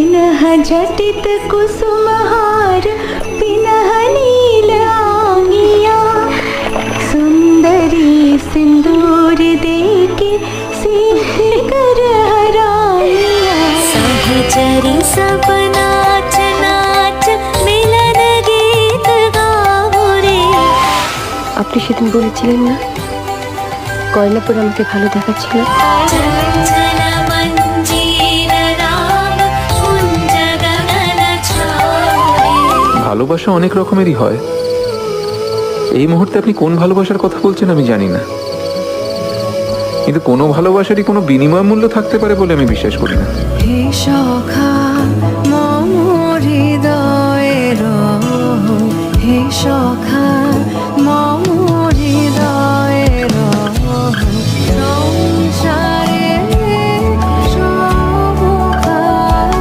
पुनः झटित कुसुमहार पिनह नील आंगिया सुंदरी सिंदूर देके सिंह कर हराइया सहचरी सब नाच नाच মিলন গীত গাও রে আপনি সেদিন বলেছিলেন না কয়লাপুর আমাকে ভালো দেখাচ্ছিল ভালোবাসা অনেক রকমেরই হয়। এই মুহূর্তে আপনি কোন ভালোবাসার কথা বলছেন আমি জানি না। কিন্তু কোনো ভালোবাসারই কোনো বিনিময় মূল্য থাকতে পারে বলে আমি বিশ্বাস করি না।